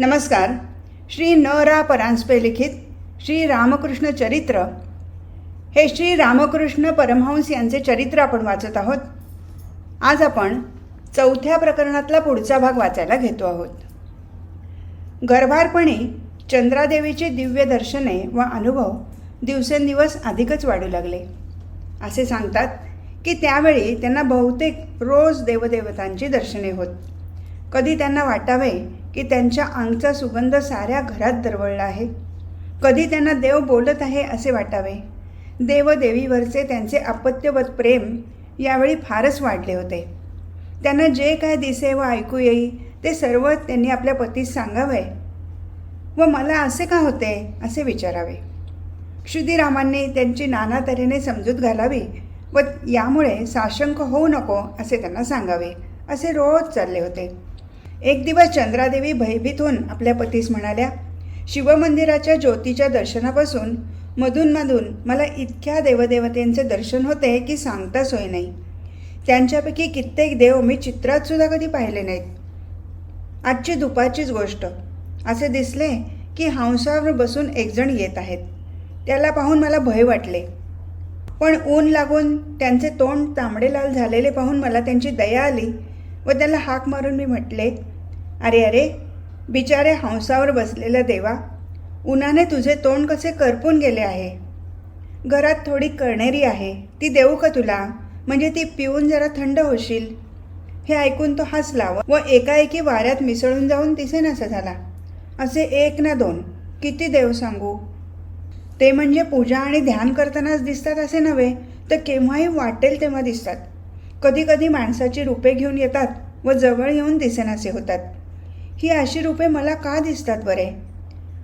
नमस्कार. श्री न रा परांजपे लिखित श्री रामकृष्ण चरित्र. हे श्री रामकृष्ण परमहंस यांचे चरित्र आपण वाचत आहोत. आज आपण चौथ्या प्रकरणातला पुढचा भाग वाचायला घेतो आहोत. गर्भारपणी चंद्रादेवीची दिव्य दर्शने व अनुभव दिवसेंदिवस अधिकच वाढू लागले. असे सांगतात की त्यावेळी त्यांना बहुतेक रोज देवदेवतांची दर्शने होत. कधी त्यांना वाटावे की त्यांच्या अंगचा सुगंध साऱ्या घरात दरवळला आहे. कधी त्यांना देव बोलत आहे असे वाटावे. देवदेवीवरचे त्यांचे अपत्यवत प्रेम यावेळी फारच वाढले होते. त्यांना जे काय दिसे व ऐकू येई ते सर्व त्यांनी आपल्या पतीस सांगावे. व मला असे का होते? असे विचारावे. क्षुदिरामांनी त्यांची नाना तऱ्हेने समजूत घालावी व यामुळे साशंक होऊ नको असे त्यांना सांगावे असे रोज चालले होते. एक दिवस चंद्रादेवी भयभीत होऊन आपल्या पतीस म्हणाल्या शिवमंदिराच्या ज्योतीच्या दर्शनापासून मधूनमधून मला इतक्या देवदेवतेंचे दर्शन होते की सांगता सोय नाही. त्यांच्यापैकी कित्येक देव मी चित्रातसुद्धा कधी पाहिले नाहीत. आजची दुपारचीच गोष्ट. असे दिसले की हंसावर बसून एकजण येत आहेत. त्याला पाहून मला भय वाटले. पण ऊन लागून त्यांचे तोंड तांबडेलाल झालेले पाहून मला त्यांची दया आली व त्याला हाक मारून मी म्हटले अरे अरे बिचारे हंसावर बसलेला देवा उन्हाने तुझे तोंड कसे करपून गेले आहे? घरात थोडी कळणेरी आहे ती देऊ का तुला? म्हणजे ती पिऊन जरा थंड होशील. हे ऐकून तो हसला व एकाएकी वाऱ्यात मिसळून जाऊन दिसेनासा झाला. असे एक ना दोन किती देव सांगू? ते म्हणजे पूजा आणि ध्यान करतानाच दिसतात असे नव्हे तर केव्हाही वाटेल तेव्हा दिसतात. कधीकधी माणसाची रूपे घेऊन येतात व जवळ येऊन दिसेनासे होतात. ही अशी रूपे मला का दिसतात बरे?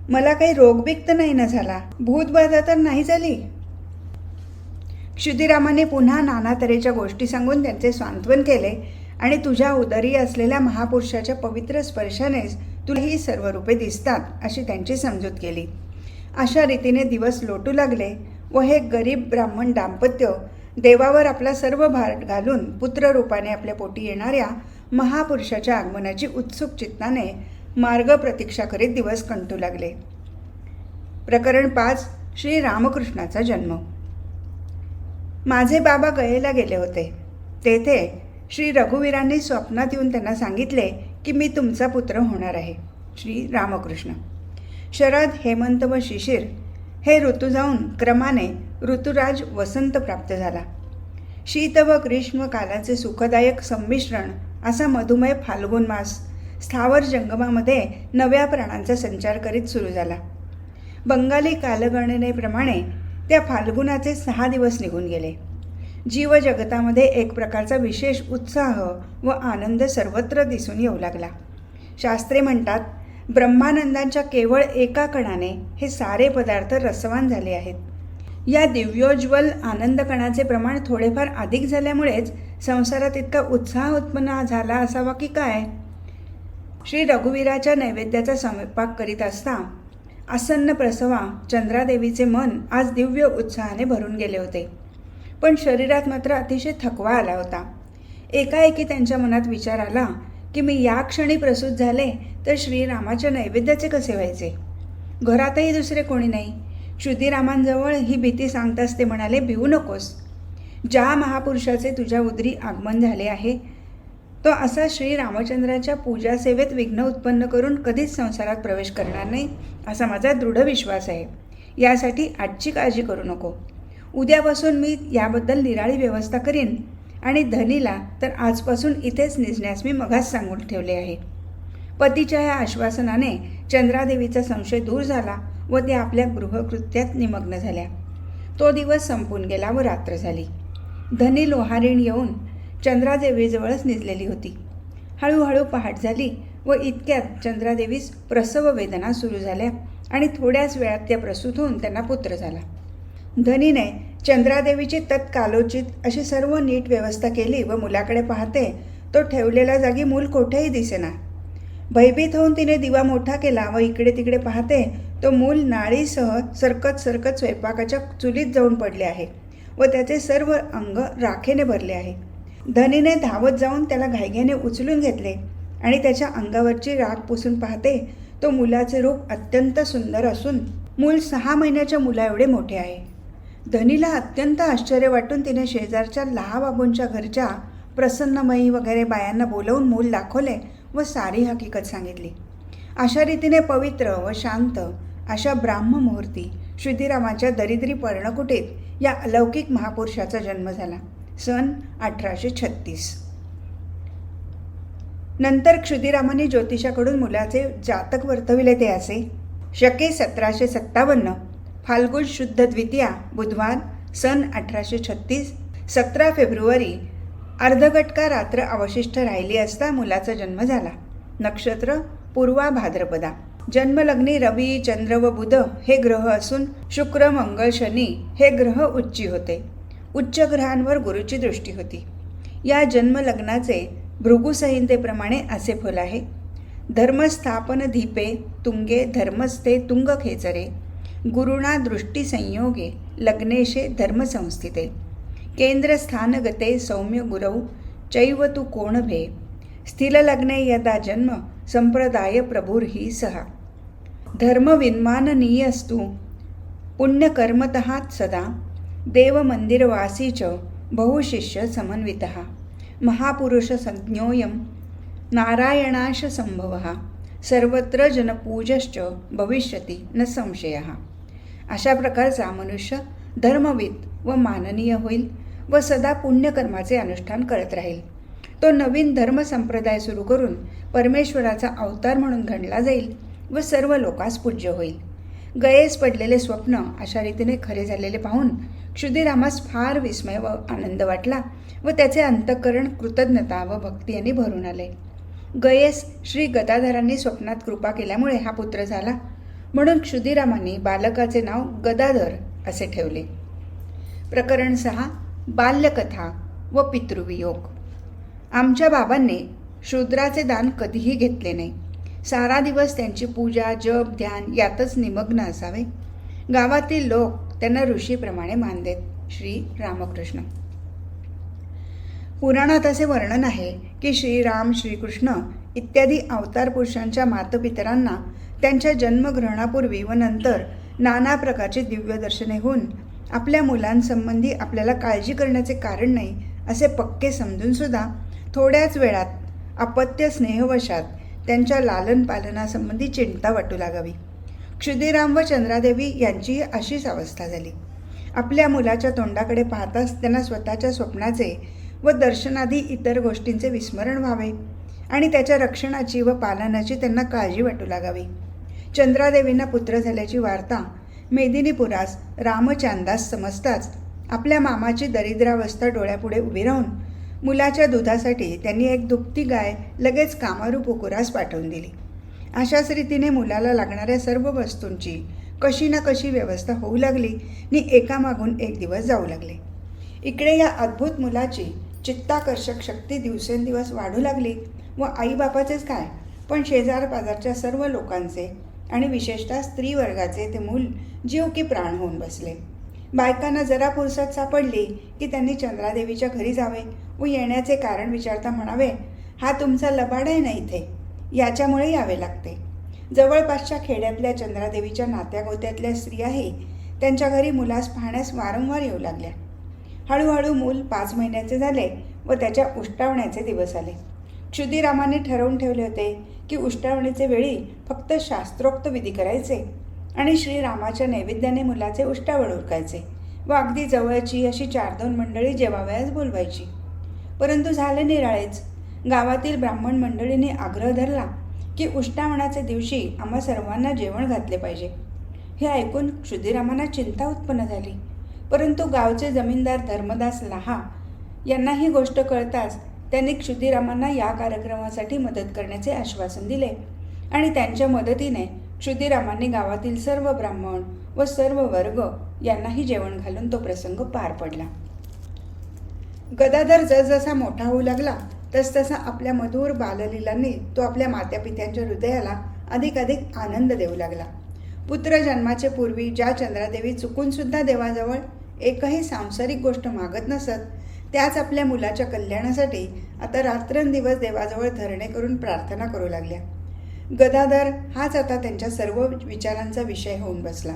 मला काही रोगबिक्त नाही ना झाला. भूतबाधा तर नाही झाली. क्षुदिरामाने पुन्हा नाना तऱ्हेच्या गोष्टी सांगून त्यांचे सांत्वन केले आणि तुझ्या उदरी असलेल्या महापुरुषाच्या पवित्र स्पर्शानेच तुला ही सर्व रूपे दिसतात अशी त्यांची समजूत केली. अशा रीतीने दिवस लोटू लागले व हे गरीब ब्राह्मण दाम्पत्य देवावर आपला सर्व भार घालून पुत्ररूपाने आपल्या पोटी येणाऱ्या महापुरुषाच्या आगमनाची उत्सुक चित्ताने मार्ग प्रतीक्षा करीत दिवस कंटू लागले. प्रकरण पाच श्री रामकृष्णाचा जन्म. माझे बाबा गयेला गेले होते. तेथे श्री रघुवीरांनी स्वप्नात येऊन त्यांना सांगितले की मी तुमचा पुत्र होणार आहे. श्री रामकृष्ण. शरद हेमंत व शिशिर हे ऋतू जाऊन क्रमाने ऋतुराज वसंत प्राप्त झाला. शीत व ग्रीष्म कालाचे सुखदायक संमिश्रण असा मधुमेह फाल्गुन मास स्थावर जंगमामध्ये नव्या प्राणांचा संचार करीत सुरू झाला. बंगाली कालगणनेप्रमाणे त्या फाल्गुनाचे सहा दिवस निघून गेले. जीवजगतामध्ये एक प्रकारचा विशेष उत्साह व आनंद सर्वत्र दिसून येऊ लागला. शास्त्रे म्हणतात ब्रह्मानंदांच्या केवळ एका कणाने हे सारे पदार्थ रसवान झाले आहेत. या दिव्योज्वल आनंद कणाचे प्रमाण थोडेफार अधिक झाल्यामुळेच संसारात इतका उत्साह उत्पन्न झाला असावा की काय? श्री रघुवीराच्या नैवेद्याचा स्वयंपाक करीत असता आसन्न प्रसवा चंद्रादेवीचे मन आज दिव्य उत्साहाने भरून गेले होते. पण शरीरात मात्र अतिशय थकवा आला होता. एकाएकी त्यांच्या मनात विचार आला की मी या क्षणी प्रसूत झाले तर श्रीरामाच्या नैवेद्याचे कसे व्हायचे? घरातही दुसरे कोणी नाही. श्रुतीरामांजवळ ही भीती सांगताच ते म्हणाले भिवू नकोस. ज्या महापुरुषाचे तुझ्या उदरी आगमन झाले आहे तो असा श्री रामचंद्राच्या पूजा सेवेत विघ्न उत्पन्न करून कधीच संसारात प्रवेश करणार नाही असा माझा दृढ विश्वास आहे. यासाठी आजची काळजी करू नको. उद्यापासून मी याबद्दल निराळी व्यवस्था करीन आणि धनीला तर आजपासून इथेच निजण्यास मी मघाच सांगून ठेवले आहे. पतीच्या या आश्वासनाने चंद्रादेवीचा संशय दूर झाला व त्या आपल्या गृहकृत्यात निमग्न झाल्या. तो दिवस संपून गेला व रात्र झाली. धनी लोहारीण येऊन चंद्रादेवीजवळच निजलेली होती. हळूहळू पहाट झाली व इतक्यात चंद्रादेवीस प्रसव वेदना सुरू झाल्या आणि थोड्याच वेळात त्या प्रसूत होऊन त्यांना पुत्र झाला. धनीने चंद्रादेवीची तत्कालोचित अशी सर्व नीट व्यवस्था केली व मुलाकडे पाहते तो ठेवलेल्या जागी मूल कोठेही दिसेना. भयभीत होऊन तिने दिवा मोठा केला व इकडे तिकडे पाहते तो मूल नाळीसह सरकत सरकत स्वयंपाकाच्या चुलीत जाऊन पडले आहे. व त्याचे सर्व अंग राखेने भरले आहे. धनीने धावत जाऊन त्याला घायघ्याने उचलून घेतले आणि त्याच्या अंगावरची राख पुसून पाहते तो मुलाचे रूप अत्यंत सुंदर असून मूल सहा महिन्याच्या मुलाएवढे मोठे आहे. धनीला अत्यंत आश्चर्य वाटून तिने शेजारच्या लहाबाबूंच्या घरच्या प्रसन्नमयी वगैरे बायांना बोलवून मूल दाखवले व सारी हकीकत सांगितली. अशा रीतीने पवित्र व शांत अशा ब्राह्ममुहूर्ती श्रुतीरामाच्या दरिद्री पर्णकुटीत या अलौकिक महापुरुषाचा जन्म झाला. सन अठराशे छत्तीस. नंतर क्षुदिरामाने ज्योतिषाकडून मुलाचे जातक वर्तविले ते असे. शके सतराशे सत्तावन्न फाल्गुन शुद्ध द्वितीया बुधवार सन अठराशे छत्तीस सतरा फेब्रुवारी अर्धघटका रात्र अवशिष्ट राहिली असता मुलाचा जन्म झाला. नक्षत्र पूर्वा भाद्रपदा. जन्मलग्नी रवी चंद्र व बुध हे ग्रह असून शुक्र मंगळ शनी हे ग्रह उच्ची होते. उच्च ग्रहांवर गुरुची दृष्टी होती. या जन्मलग्नाचे भृगुसंहितेप्रमाणे असे फल आहे. धर्मस्थापन धीपे तुंगे धर्मस्थे तुंग खेचरे. गुरुणा दृष्टी संयोगे लग्नेशे धर्मसंस्थिते केंद्रस्थानगते सौम्य गुरौ चैव तु कोणभे स्थिललग्ने यदा जन्म संप्रदाय प्रभुर्ही सहा. धर्मविन्माननीयस्तु। पुण्यकर्मतः सदा। देवमन्दिरवासी च बहुशिष्य समन्वितः नारायणाश संभवः सर्वत्र जनपूजश्च भविष्यति न संशयः। अशा प्रकारचा मनुष्य धर्मविद व माननीय होईल व सदा पुण्यकर्माचे अनुष्ठान करत राहील. तो नवीन धर्मसंप्रदाय सुरू करून परमेश्वराचा अवतार म्हणून गणला जाईल. व सर्व लोकांस पूज्य होईल. गयेस पडलेले स्वप्न अशा रीतीने खरे झालेले पाहून क्षुदिरामास फार विस्मय व आनंद वाटला व त्याचे अंतःकरण कृतज्ञता व भक्ती यांनी भरून आले. गयेस श्री गदाधरांनी स्वप्नात कृपा केल्यामुळे हा पुत्र झाला. म्हणून क्षुदिरामांनी बालकाचे नाव गदाधर असे ठेवले. प्रकरण सहा बाल्यकथा व पितृवियोग. आमच्या बाबांनी शूद्राचे दान कधीही घेतले नाही. सारा दिवस त्यांची पूजा जप ध्यान यातच निमग्न असावे. गावातील लोक त्यांना ऋषीप्रमाणे मान देत श्री रामकृष्ण. पुराणात असे वर्णन आहे की श्रीराम श्रीकृष्ण इत्यादी अवतार पुरुषांच्या मातपितरांना त्यांच्या जन्मग्रहणापूर्वी व नंतर नाना प्रकारची दिव्यदर्शने होऊन आपल्या मुलांसंबंधी आपल्याला काळजी करण्याचे कारण नाही असे पक्के समजूनसुद्धा थोड्याच वेळात अपत्य स्नेहवशात त्यांच्या लालनपालनासंबंधी चिंता वाटू लागावी. क्षुदिराम व चंद्रादेवी यांचीही अशीच अवस्था झाली. आपल्या मुलाच्या तोंडाकडे पाहताच त्यांना स्वतःच्या स्वप्नाचे व दर्शनादी इतर गोष्टींचे विस्मरण व्हावे आणि त्याच्या रक्षणाची व पालनाची त्यांना काळजी वाटू लागावी. चंद्रादेवींना पुत्र झाल्याची वार्ता मेदिनीपुरास रामचांदास समजताच आपल्या मामाची दरिद्रावस्था डोळ्यापुढे उभी राहून मुलाच्या दुधासाठी त्यांनी एक दुभती गाय लगेच कामारू उकुरास पाठवून दिली. अशाच रीतीने मुलाला लागणाऱ्या सर्व वस्तूंची कशी ना कशी व्यवस्था होऊ लागली नि एकामागून एक दिवस जाऊ लागले. इकडे या अद्भुत मुलाची चित्ताकर्षक शक्ती दिवसेंदिवस वाढू लागली व आईबापाचेच काय पण शेजार पाजारच्या सर्व लोकांचे आणि विशेषतः स्त्रीवर्गाचे ते मूल जीव की प्राण होऊन बसले. बायकांना जरा फुरसत सापडली की त्यांनी चंद्रादेवीच्या घरी जावे व येण्याचे कारण विचारता म्हणावे हा तुमचा लबाड आहे ना इथे? याच्यामुळे यावे लागते. जवळपासच्या खेड्यातल्या चंद्रादेवीच्या नात्यागोत्यातल्या स्त्रियाही त्यांच्या घरी मुलास पाहण्यास वारंवार येऊ लागल्या. हळूहळू मूल पाच महिन्याचे झाले व त्याच्या उष्टावण्याचे दिवस आले. क्षुदिरामाने ठरवून ठेवले होते की उष्टावणीचे वेळी फक्त शास्त्रोक्त विधी करायचे. आणि श्रीरामाच्या नैवेद्याने मुलाचे उष्टावळ उरकायचे व अगदी जवळची अशी चार दोन मंडळी जेवावयास बोलवायची. परंतु झाले निराळेच. गावातील ब्राह्मण मंडळीने आग्रह धरला की उष्टावणाच्या दिवशी आम्हा सर्वांना जेवण घातले पाहिजे. हे ऐकून क्षुदीरामांना चिंता उत्पन्न झाली. परंतु गावचे जमीनदार धर्मदास लहा यांना ही गोष्ट कळताच त्यांनी क्षुदिरामांना या कार्यक्रमासाठी मदत करण्याचे आश्वासन दिले आणि त्यांच्या मदतीने क्षुदिरामांनी गावातील सर्व ब्राह्मण व सर्व वर्ग यांनाही जेवण घालून तो प्रसंग पार पडला. गदाधर जसजसा मोठा होऊ लागला तसतसा आपल्या मधुर बाललीलांनी तो आपल्या मात्यापित्यांच्या हृदयाला अधिक अधिक आनंद देऊ लागला. पुत्र जन्माचे पूर्वी ज्या चंद्रादेवी चुकूनसुद्धा देवाजवळ एकही सांसारिक गोष्ट मागत नसत त्याच आपल्या मुलाच्या कल्याणासाठी आता रात्रंदिवस देवाजवळ धरणे करून प्रार्थना करू लागल्या. गदाधर हाच आता त्यांच्या सर्व विचारांचा विषय होऊन बसला.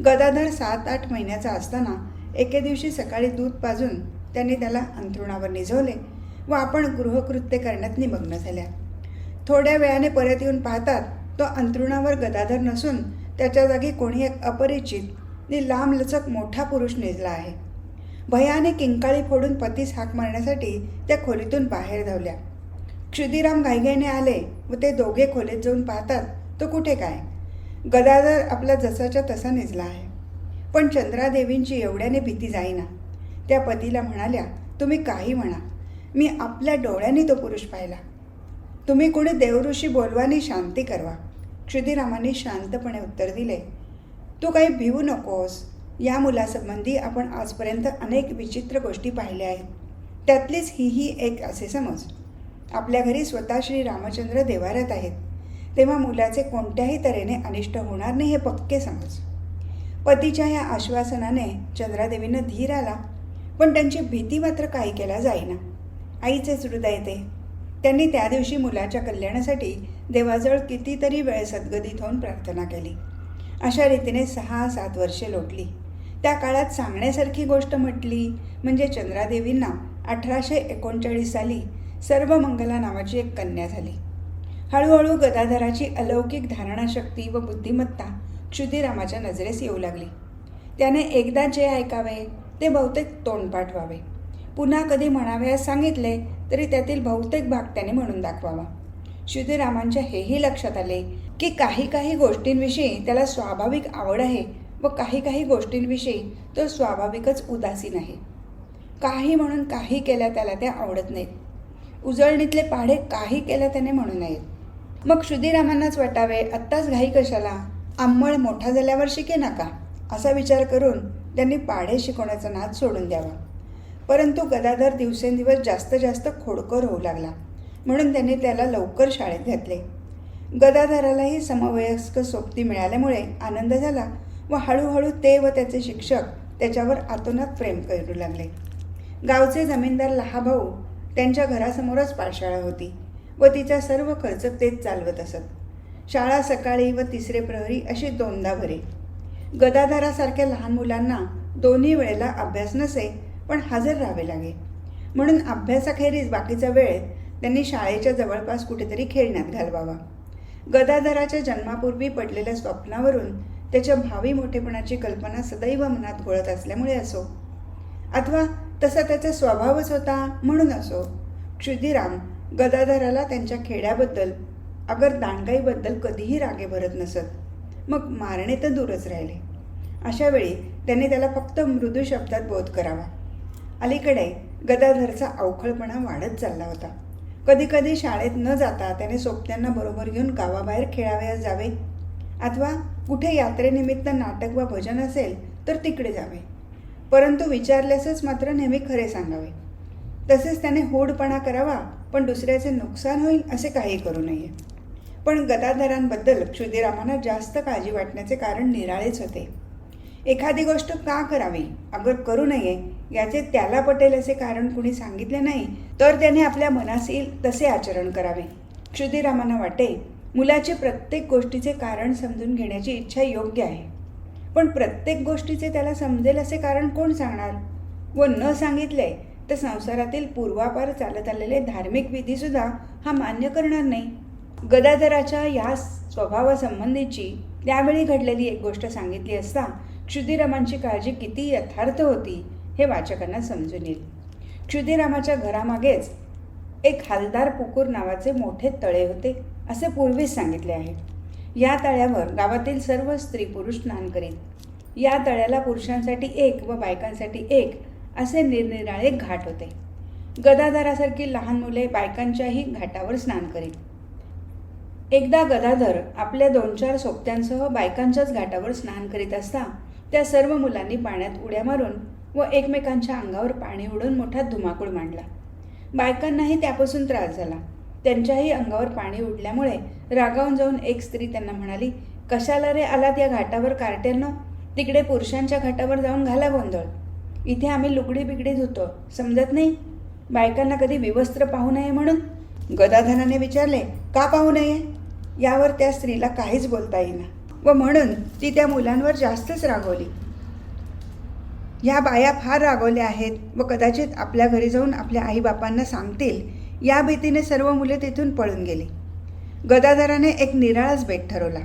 गदाधर सात आठ महिन्याचा असताना एके दिवशी सकाळी दूध पाजून त्यांनी त्याला अंथरुणावर निजवले व आपण गृहकृत्य करण्यात निमग्न झाल्या. थोड्या वेळाने परत येऊन पाहतात तो अंथरुणावर गदाधर नसून त्याच्या जागी कोणी एक अपरिचित नि लांबलचक मोठा पुरुष निजला आहे. भयाने किंकाळी फोडून पतीस हाक मारण्यासाठी त्या खोलीतून बाहेर धावल्या. क्षुदिराम घाईघाईने आले व ते दोघे खोलीत जाऊन पाहतात तो कुठे काय? गदाधर आपला जसाच्या तसा निजला आहे. पण चंद्रादेवींची एवढ्याने भीती जाईना. त्या पतीला म्हणाल्या तुम्ही काही म्हणा. मी आपल्या डोळ्यांनी तो पुरुष पाहिला. तुम्ही कोणी देवऋषी बोलवानी शांती करवा. क्षुदिरामांनी शांतपणे उत्तर दिले तू काही भिवू नकोस. या मुलासंबंधी आपण आजपर्यंत अनेक विचित्र गोष्टी पाहिल्या आहेत. त्यातलीच ही ही एक असे समज. आपल्या घरी स्वतः श्री रामचंद्र देवाऱ्यात आहेत. तेव्हा मुलाचे कोणत्याही तऱ्हेने अनिष्ट होणार नाही हे पक्के समज. पतीच्या या आश्वासनाने चंद्रादेवीनं धीर आला पण त्यांची भीती मात्र काही केला जाईना. आईचेच हृदय ते. त्यांनी त्या दिवशी मुलाच्या कल्याणासाठी देवाजवळ कितीतरी वेळ सद्गदीत होऊन प्रार्थना केली. अशा रीतीने सहा सात वर्षे लोटली. त्या काळात सांगण्यासारखी गोष्ट म्हटली म्हणजे चंद्रादेवींना अठराशे एकोणचाळीस साली सर्वमंगला नावाची एक कन्या झाली. हळूहळू गदाधराची अलौकिक धारणाशक्ती व बुद्धिमत्ता क्षुदिरामाच्या नजरेस येऊ लागली. त्याने एकदा जे ऐकावे ते बहुतेक तोंडपाठ व्हावे पुन्हा कधी म्हणावयास सांगितले तरी त्यातील बहुतेक भाग त्याने म्हणून दाखवावा. शुद्धीरामांच्या हेही लक्षात आले की काही काही गोष्टींविषयी त्याला स्वाभाविक आवड आहे व काही काही गोष्टींविषयी तो स्वाभाविकच उदासीन आहे. काही म्हणून काही केल्या त्याला त्या आवडत नाहीत. उजळणीतले पाढे काही केलं त्याने म्हणू नयेत. मग क्षुदिरामांनाच वाटावे आत्ताच घाई कशाला? आंमळ मोठा झाल्यावर शिके नका असा विचार करून त्यांनी पाढे शिकवण्याचा नाद सोडून द्यावा. परंतु गदाधर दिवसेंदिवस जास्त जास्त खोडकर होऊ लागला. म्हणून त्यांनी त्याला लवकर शाळेत घातले. गदाधरालाही समवयस्क सोबती मिळाल्यामुळे आनंद झाला व हळूहळू ते व त्याचे शिक्षक त्याच्यावर आतोनात प्रेम करू लागले. गावचे जमीनदार लहाभाऊ त्यांच्या घरासमोरच पाठशाळा होती व तिचा सर्व खर्च तेच चालवत असत. शाळा सकाळी व तिसरे प्रहरी अशी दोनदा भरे. गदाधरासारख्या लहान मुलांना दोन्ही वेळेला अभ्यास नसे पण हजर राहावे लागे. म्हणून अभ्यासाखेरीज बाकीचा वेळ त्यांनी शाळेच्या जवळपास कुठेतरी खेळण्यात घालवावा. गदाधराच्या जन्मापूर्वी पडलेल्या स्वप्नावरून त्याच्या भावी मोठेपणाची कल्पना सदैव मनात घोळत असल्यामुळे असो. अथवा तसा त्याचा स्वभावच होता म्हणून असो. क्षुदिराम गदाधराला त्यांच्या खेड्याबद्दल अगर दांडगाईबद्दल कधीही रागे भरत नसत. मग मारणे तर दूरच राहिले. अशा वेळी त्याला फक्त मृदू शब्दात बोध करावा. अलीकडे गदाधरचा अवखळपणा वाढत चालला होता. कधीकधी शाळेत न जाता त्याने सोबत्यांना बरोबर घेऊन गावाबाहेर खेळावयास जावे. अथवा कुठे यात्रेनिमित्त नाटक व भजन असेल तर तिकडे जावे. परंतु विचारल्यासच मात्र नेहमी खरे सांगावे. तसेच त्याने होडपणा करावा पण दुसऱ्याचे नुकसान होईल असे काही करू नये. पण गदाधरांबद्दल क्षुदिरामांना जास्त काळजी वाटण्याचे कारण निराळेच होते. एखादी गोष्ट का करावी अगर करू नये याचे त्याला पटेल असे कारण कुणी सांगितले नाही तर त्याने आपल्या मनास येईल तसे आचरण करावे. क्षुदिरामांना वाटे मुलाचे प्रत्येक गोष्टीचे कारण समजून घेण्याची इच्छा योग्य आहे. पण प्रत्येक गोष्टीचे त्याला समजेल असे कारण कोण सांगणार? व न सांगितले तर संसारातील पूर्वापार चालत आलेले धार्मिक विधीसुद्धा हा मान्य करणार नाही. गदाधराच्या या स्वभावासंबंधीची त्यावेळी घडलेली एक गोष्ट सांगितली असता क्षुदिरामांची काळजी किती यथार्थ होती हे वाचकांना समजून येईल. क्षुदिरामाच्या घरामागेच एक हालदार पुकूर नावाचे मोठे तळे होते असे पूर्वीच सांगितले आहे. या तळ्यावर गावातील सर्व स्त्री पुरुष स्नान करीत. या तळ्याला पुरुषांसाठी एक व बायकांसाठी एक असे निरनिराळे घाट होते. गदाधरासारखी लहान मुले बायकांच्याही घाटावर स्नान करीत. एकदा गदाधर आपल्या दोन चार सोबत्यांसह बायकांच्याच घाटावर स्नान करीत असता त्या सर्व मुलांनी पाण्यात उड्या मारून व एकमेकांच्या अंगावर पाणी उडून मोठा धुमाकूळ मांडला. बायकांनाही त्यापासून त्रास झाला. त्यांच्याही अंगावर पाणी उडल्यामुळे रागावून जाऊन एक स्त्री त्यांना म्हणाली कशाला रे आलात या घाटावर कार्ट्यानं? तिकडे पुरुषांच्या घाटावर जाऊन घाला गोंधळ. इथे आम्ही लुगडी बिगडी धुतो समजत नाही? बायकांना कधी विवस्त्र पाहू नये म्हणून? गदाधनाने विचारले का पाहू नये? यावर त्या स्त्रीला काहीच बोलता येईना. व म्हणून ती त्या मुलांवर जास्तच रागवली. ह्या बाया फार रागवल्या आहेत व कदाचित आपल्या घरी जाऊन आपल्या आईबापांना सांगतील या भीतीने सर्व मुले तिथून पळून गेली. गदाधराने एक निराळाच बेट ठरवला.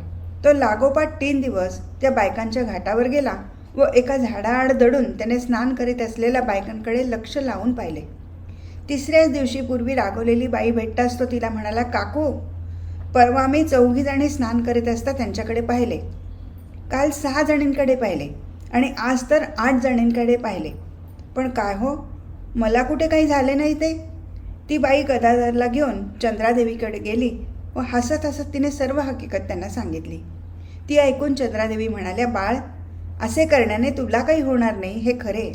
तो लागोपाठ तीन दिवस त्या बायकांच्या घाटावर गेला व एका झाडाआड दडून त्याने स्नान करीत असलेल्या बायकांकडे लक्ष लावून पाहिले. तिसऱ्याच दिवशी पूर्वी रागवलेली बाई भेटताच तो तिला म्हणाला काकू परवा मी चौघी जणी स्नान करीत असता त्यांच्याकडे पाहिले. काल सहा जणींकडे पाहिले आणि आज तर आठ जणींकडे पाहिले. पण काय हो मला कुठे काही झाले नाही ते? ती बाई गदाधरला घेऊन चंद्रादेवीकडे गेली व हसत हसत तिने सर्व हकीकत त्यांना सांगितली. ती ऐकून चंद्रादेवी म्हणाल्या बाळ असे करण्याने तुला काही होणार नाही हे खरे.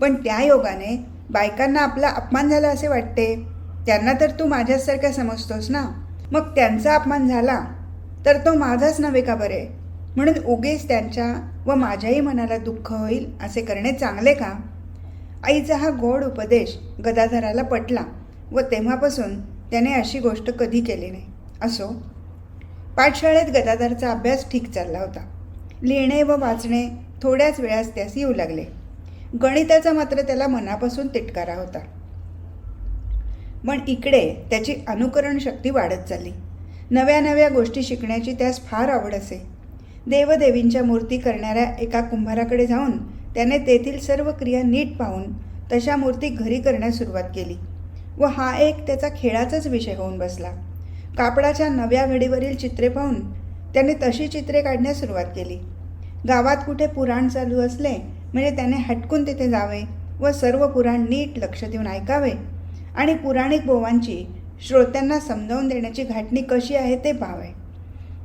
पण त्या योगाने बायकांना आपला अपमान झाला असे वाटते. त्यांना तर तू माझ्यासारख्या समजतोस ना. मग त्यांचा अपमान झाला तर तो माझाच नव्हे का बरे? म्हणून उगेच त्यांच्या व माझ्याही मनाला दुःख होईल असे करणे चांगले का? आईचा हा गोड उपदेश गदाधराला पटला. व तेव्हापासून त्याने अशी गोष्ट कधी केली नाही. असो पाठशाळेत गदाधरचा अभ्यास ठीक चालला होता. लिहिणे व वाचणे थोड्याच वेळास त्यास येऊ लागले. गणिताचा मात्र त्याला मनापासून तिटकारा होता. पण इकडे त्याची अनुकरण शक्ती वाढत चालली. नव्या नव्या गोष्टी शिकण्याची त्यास फार आवड असे. देवदेवींच्या मूर्ती करणाऱ्या एका कुंभाराकडे जाऊन त्याने तेथील सर्व क्रिया नीट पाहून तशा मूर्ती घरी करण्यास सुरुवात केली. व हा एक त्याचा खेळाचाच विषय होऊन बसला. कापडाच्या नव्या घडीवरील चित्रे पाहून त्याने तशी चित्रे काढण्यास सुरुवात केली. गावात कुठे पुराण चालू असले म्हणजे त्याने हटकून तिथे जावे व सर्व पुराण नीट लक्ष देऊन ऐकावे आणि पुराणिक बोवांची श्रोत्यांना समजावून देण्याची घाटणी कशी आहे ते पाहावे.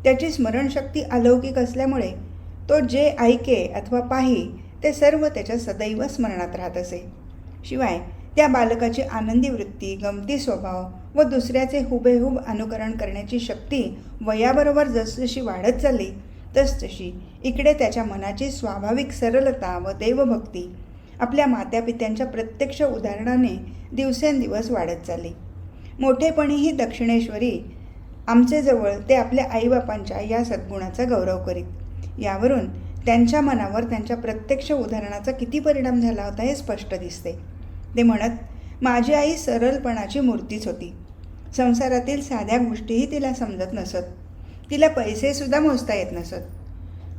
त्याची स्मरणशक्ती अलौकिक असल्यामुळे तो जे ऐके अथवा पाही ते सर्व त्याच्या सदैव स्मरणात राहत असे. शिवाय त्या बालकाची आनंदी वृत्ती गमती स्वभाव व दुसऱ्याचे हुबेहूब अनुकरण करण्याची शक्ती वयाबरोबर जसजशी वाढत चालली तसतशी इकडे त्याच्या मनाची स्वाभाविक सरलता व देवभक्ती आपल्या मात्यापित्यांच्या प्रत्यक्ष उदाहरणाने दिवसेंदिवस वाढत चालली. मोठेपणीही दक्षिणेश्वरी आमचे जवळ ते आपल्या आईबापांच्या या सद्गुणाचा गौरव करीत. यावरून त्यांच्या मनावर त्यांच्या प्रत्यक्ष उदाहरणाचा किती परिणाम झाला होता हे स्पष्ट दिसते. ते म्हणत माझी आई सरळपणाची मूर्तीच होती. संसारातील साध्या गोष्टीही तिला समजत नसत. तिला पैसेसुद्धा मोजता येत नसत.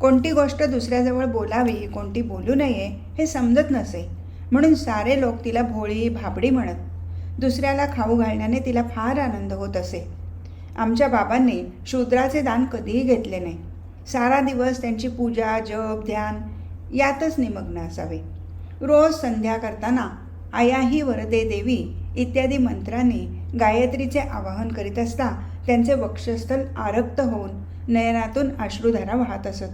कोणती गोष्ट दुसऱ्याजवळ बोलावी कोणती बोलू नये हे समजत नसे. म्हणून सारे लोक तिला भोळी भाबडी म्हणत. दुसऱ्याला खाऊ घालण्याने तिला फार आनंद होत असे. आमच्या बाबांनी शूद्राचे दान कधीही घेतले नाही. सारा दिवस त्यांची पूजा जप ध्यान यातच निमग्न असावे. रोज संध्या करताना आयाही वरदे देवी इत्यादी मंत्रांनी गायत्रीचे आवाहन करीत असता त्यांचे वक्षस्थल आरक्त होऊन नयनातून अश्रुधारा वाहत असत.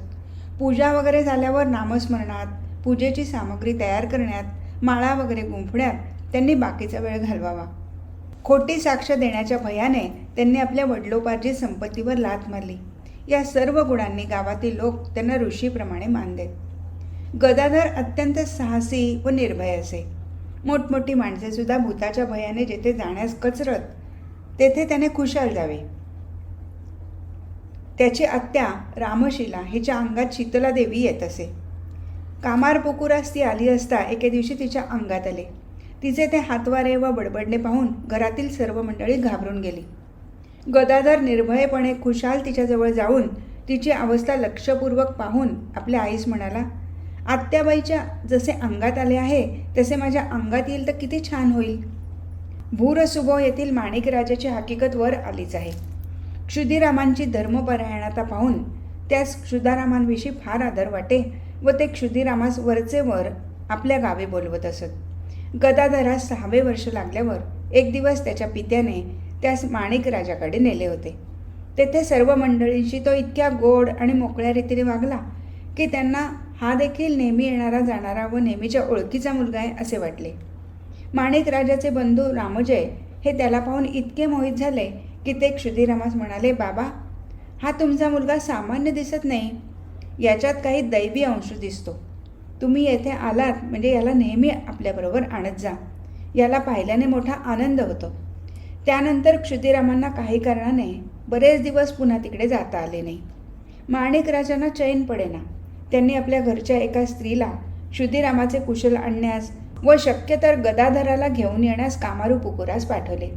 पूजा वगैरे झाल्यावर नामस्मरणात पूजेची सामग्री तयार करण्यात माळा वगैरे गुंफण्यात त्यांनी बाकीचा वेळ घालवावा. खोटी साक्ष देण्याच्या भयाने त्यांनी आपल्या वडिलोपार्जित संपत्तीवर लाथ मारली. या सर्व गुणांनी गावातील लोक त्यांना ऋषीप्रमाणे मान देत गदाधर अत्यंत साहसी व निर्भय असे. मोठमोठी माणसेसुद्धा भूताच्या भयाने जेथे जाण्यास कचरत तेथे त्याने खुशाल जावे. त्याची आत्या रामशिला हिच्या अंगात शीतला देवी येत असे. कामार पुकुरास ती आली असता एके दिवशी तिच्या अंगात आले. तिचे ते हातवारे व बडबडणे पाहून घरातील सर्व मंडळी घाबरून गेली. गदाधर निर्भयपणे खुशाल तिच्याजवळ जाऊन तिची अवस्था लक्षपूर्वक पाहून आपल्या आईस म्हणाला आत्याबाईच्या जसे अंगात आले आहे तसे माझ्या अंगात येईल तर किती छान होईल. भूरसुभो येथील माणिकराजाची हकीकत वर आलीच आहे. क्षुदिरामांची धर्मपरायणता पाहून त्यास क्षुदारामांविषयी फार आदर वाटे व ते क्षुदिरामास वरचे वर आपल्या गावी बोलवत असत. गदाधरास सहावे वर्ष लागल्यावर एक दिवस त्याच्या पित्याने त्यास माणिकराजाकडे नेले होते. तेथे सर्व मंडळींशी तो इतक्या गोड आणि मोकळ्या रीतीने वागला की त्यांना हा देखील नेहमी येणारा जाणारा व नेहमीच्या ओळखीचा मुलगा आहे असे वाटले. माणिक राजाचे बंधू रामजय हे त्याला पाहून इतके मोहित झाले की ते क्षुधीरामास म्हणाले बाबा हा तुमचा मुलगा सामान्य दिसत नाही. याच्यात काही दैवी अंश दिसतो. तुम्ही येथे आलात म्हणजे याला नेहमी आपल्याबरोबर आणत जा. याला पाहिल्याने मोठा आनंद होतो. त्यानंतर क्षुदिरामांना काही कारणाने बरेच दिवस पुन्हा तिकडे जाता आले नाही. माणिक राजांना चैन पडेना. त्यांनी आपल्या घरच्या एका स्त्रीला क्षुदिरामाचे कुशल आणण्यास व शक्य तर गदाधराला घेऊन येण्यास कामारू पुकुरास पाठवले.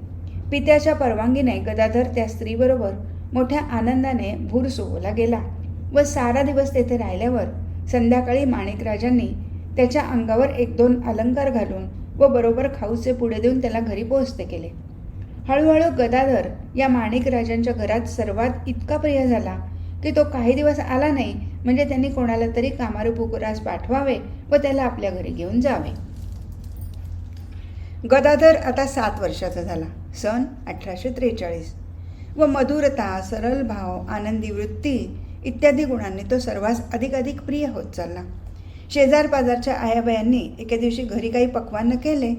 पित्याच्या परवानगीने गदाधर त्या स्त्रीबरोबर मोठ्या आनंदाने भूर सोवला गेला व सारा दिवस तेथे राहिल्यावर संध्याकाळी माणिकराजांनी त्याच्या अंगावर एक दोन अलंकार घालून व बरोबर खाऊचे पुढे देऊन त्याला घरी पोहोचते केले. हळूहळू गदाधर या माणिकराजांच्या घरात सर्वात इतका प्रिय झाला की तो काही दिवस आला नाही म्हणजे त्यांनी कोणाला तरी कामारू पुकुरास पाठवावे व त्याला आपल्या घरी घेऊन जावे. गदाधर आता सात वर्षाचा झाला सन अठराशे त्रेचाळीस. व मधुरता सरळ भाव आनंदी वृत्ती इत्यादी गुणांनी तो सर्वांस अधिकाधिक प्रिय होत चालला. शेजार पाजारच्या आयाबायांनी एके दिवशी घरी काही पक्वान्न केले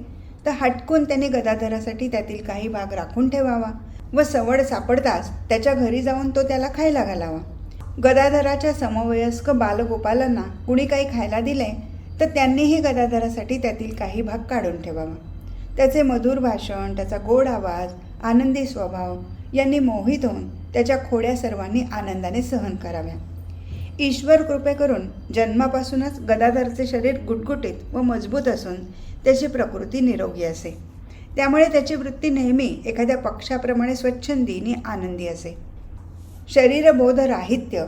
तर हटकून त्यांनी गदाधरासाठी त्यातील काही भाग राखून ठेवावा. व सवड सापडताच त्याच्या घरी जाऊन तो त्याला खायला घालावा. गदाधराच्या समवयस्क बालगोपालांना कुणी काही खायला दिले तर त्यांनीही गदाधरासाठी त्यातील काही भाग काढून ठेवावा. त्याचे मधुर भाषण त्याचा गोड आवाज आनंदी स्वभाव यांनी मोहित होऊन त्याच्या खोड्या सर्वांनी आनंदाने सहन कराव्या. ईश्वर कृपे करून जन्मापासूनच गदाधरचे शरीर गुटगुटीत व मजबूत असून त्याची प्रकृती निरोगी असे. त्यामुळे त्याची वृत्ती नेहमी एखाद्या पक्षाप्रमाणे स्वच्छंदी आणि आनंदी असे. शरीरबोध राहित्य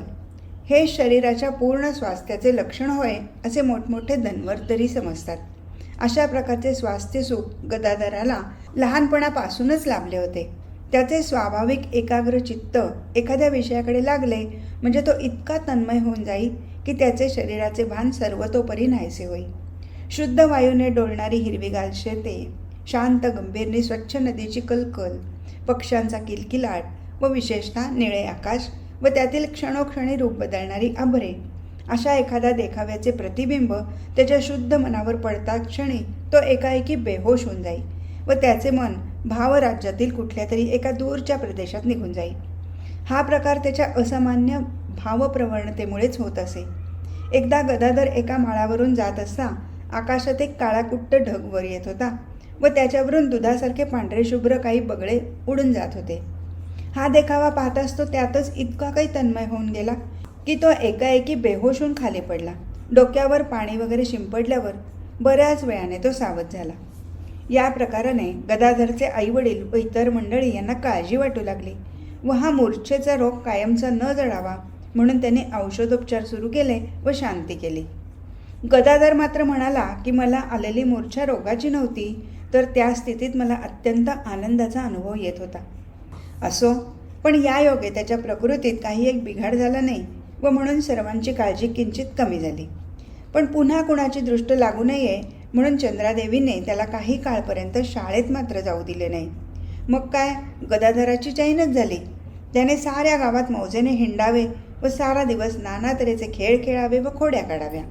हे शरीराच्या पूर्ण स्वास्थ्याचे लक्षण होय असे मोठमोठे धन्वर्तरी समजतात. अशा प्रकारचे स्वास्थ्य सुख गदाधराला लहानपणापासूनच लाभले होते. त्याचे स्वाभाविक एकाग्र चित्त एखाद्या विषयाकडे लागले म्हणजे तो इतका तन्मय होऊन जाईल की त्याचे शरीराचे भान सर्वतोपरी नाहीसे होईल शुद्ध वायूने डोलणारी हिरवीगाल शेते शांत गंभीरने स्वच्छ नदीची कलकल पक्ष्यांचा किलकिलाट व विशेषतः निळे आकाश व त्यातील क्षणोक्षणी रूप बदलणारी आभरे. अशा एखाद्या देखाव्याचे प्रतिबिंब त्याच्या शुद्ध मनावर पडता क्षणी तो एकाएकी बेहोश होऊन जाई व त्याचे मन भावराज्यातील कुठल्या तरी एका दूरच्या प्रदेशात निघून जाईल हा प्रकार त्याच्या असामान्य भावप्रवणतेमुळेच होत असे. एकदा गदाधर एका माळावरून जात असता आकाशात एक काळाकुट्ट ढग वर येत होता. व त्याच्यावरून दुधासारखे पांढरे शुभ्र काही बगळे उडून जात होते. हा देखावा पाहताच तो त्यातच इतका काही तन्मय होऊन गेला की तो एकाएकी बेहोश होऊन खाली पडला. डोक्यावर पाणी वगैरे शिंपडल्यावर बऱ्याच वेळाने तो सावध झाला. या प्रकाराने गदाधरचे आईवडील व इतर मंडळी यांना काळजी वाटू लागली व हा मूर्छेचा रोग कायमचा न जळावा म्हणून त्यांनी औषधोपचार सुरू केले व शांती केली. गदाधर मात्र म्हणाला की मला आलेली मूर्छा रोगाची नव्हती तर त्या स्थितीत मला अत्यंत आनंदाचा अनुभव येत होता. असो पण या योगे त्याच्या प्रकृतीत काही एक बिघाड झाला नाही व म्हणून सर्वांची काळजी किंचित कमी झाली. पण पुन्हा कुणाची दृष्ट लागू नये म्हणून चंद्रादेवीने त्याला काही काळपर्यंत शाळेत मात्र जाऊ दिले नाही. मग काय? गदाधराची चैनच झाली. त्याने साऱ्या गावात मौजेने हिंडावे व सारा दिवस नाना तऱ्हेचे खेळ खेळावे व खोड्या काढाव्या.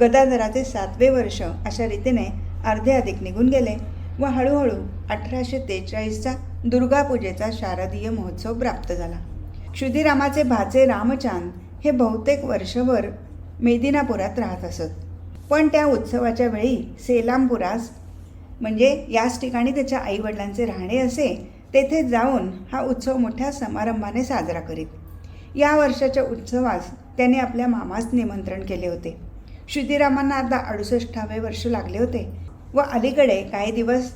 गदाधराचे सातवे वर्ष अशा रीतीने अर्धे अधिक निघून गेले व हळूहळू अठराशे तेचाळीसचा दुर्गापूजेचा शारदीय महोत्सव प्राप्त झाला. क्षुदिरामाचे भाचे रामचांद हे बहुतेक वर्षभर मेदिनापुरात राहत असत. पण त्या उत्सवाच्या वेळी सेलामपुरास म्हणजे याच ठिकाणी त्याच्या आईवडिलांचे राहणे असे तेथे जाऊन हा उत्सव मोठ्या समारंभाने साजरा करीत. या वर्षाच्या उत्सवास त्याने आपल्या मामास निमंत्रण केले होते. श्रुतीरामांना आता अडुसष्टावे वर्ष लागले होते. व अलीकडे काही दिवस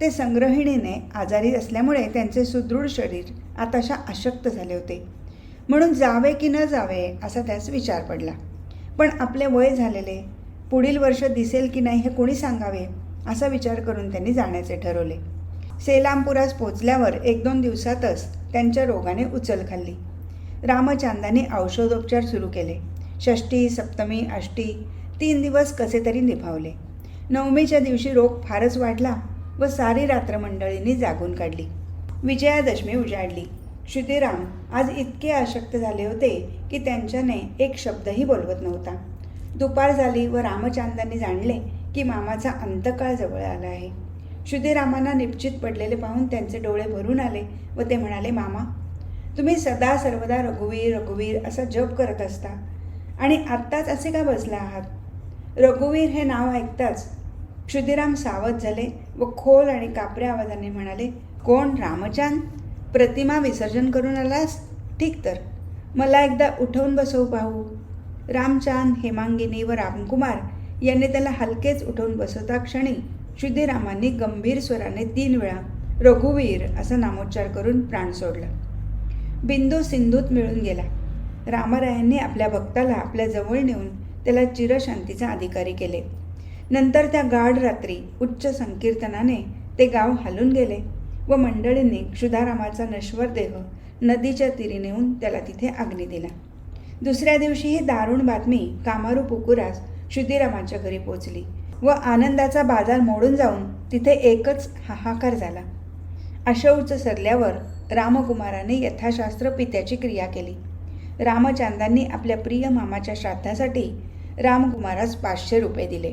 ते संग्रहिणीने आजारी असल्यामुळे त्यांचे सुदृढ शरीर आताशा अशक्त झाले होते. म्हणून जावे की न जावे असा त्यास विचार पडला. पण आपले वय झालेले पुढील वर्ष दिसेल की नाही हे कोणी सांगावे असा विचार करून त्यांनी जाण्याचे ठरवले. सेलामपुरास पोचल्यावर एक दोन दिवसातच त्यांच्या रोगाने उचल खाल्ली. रामचांदाने औषधोपचार सुरू केले. षष्टी सप्तमी अष्टी तीन दिवस कसे तरी निभावले. नवमीच्या दिवशी रोग फारच वाढला व सारी रात्र मंडळींनी जागून काढली. विजयादशमी उजाडली. श्रुतीराम आज इतके अशक्त झाले होते की त्यांच्याने एक शब्दही बोलवत नव्हता. दुपार झाली व रामचांदांनी जाणले की मामाचा अंतकाळ जवळ आला आहे. श्रुतीरामांना निश्चित पडलेले पाहून त्यांचे डोळे भरून आले व ते म्हणाले मामा तुम्ही सदा सर्वदा रघुवीर रघुवीर असा जप करत असता आणि आत्ताच असे का बसला आहात? रघुवीर हे नाव ऐकताच क्षुदिराम सावध झाले व खोल आणि कापऱ्या आवाजाने म्हणाले कोण रामचांद? प्रतिमा विसर्जन करून आलास? ठीक तर. मला एकदा उठवून बसवू पाहू. रामचांद हेमांगिनी व रामकुमार यांनी त्याला हलकेच उठवून बसवता क्षणी क्षुदिरामांनी गंभीर स्वराने तीन वेळा रघुवीर असा नामोच्चार करून प्राण सोडला. बिंदू सिंधूत मिळून गेला. रामारायांनी आपल्या भक्ताला आपल्या जवळ नेऊन त्याला चिरशांतीचा अधिकारी केले. नंतर त्या गाढ रात्री उच्च संकीर्तनाने ते गाव हालून गेले व मंडळींनी क्षुधारामाचा नश्वर देह नदीच्या तीरी नेऊन त्याला तिथे अग्नी दिला. दुसऱ्या दिवशी ही दारुण बातमी कामारू पुकुरास शुद्धीरामाच्या घरी पोचली व आनंदाचा बाजार मोडून जाऊन तिथे एकच हाहाकार झाला. अशौच सरल्यावर रामकुमाराने यथाशास्त्र पित्याची क्रिया केली. रामचांदांनी आपल्या प्रिय मामाच्या श्राद्धासाठी रामकुमारास पाचशे रुपये दिले.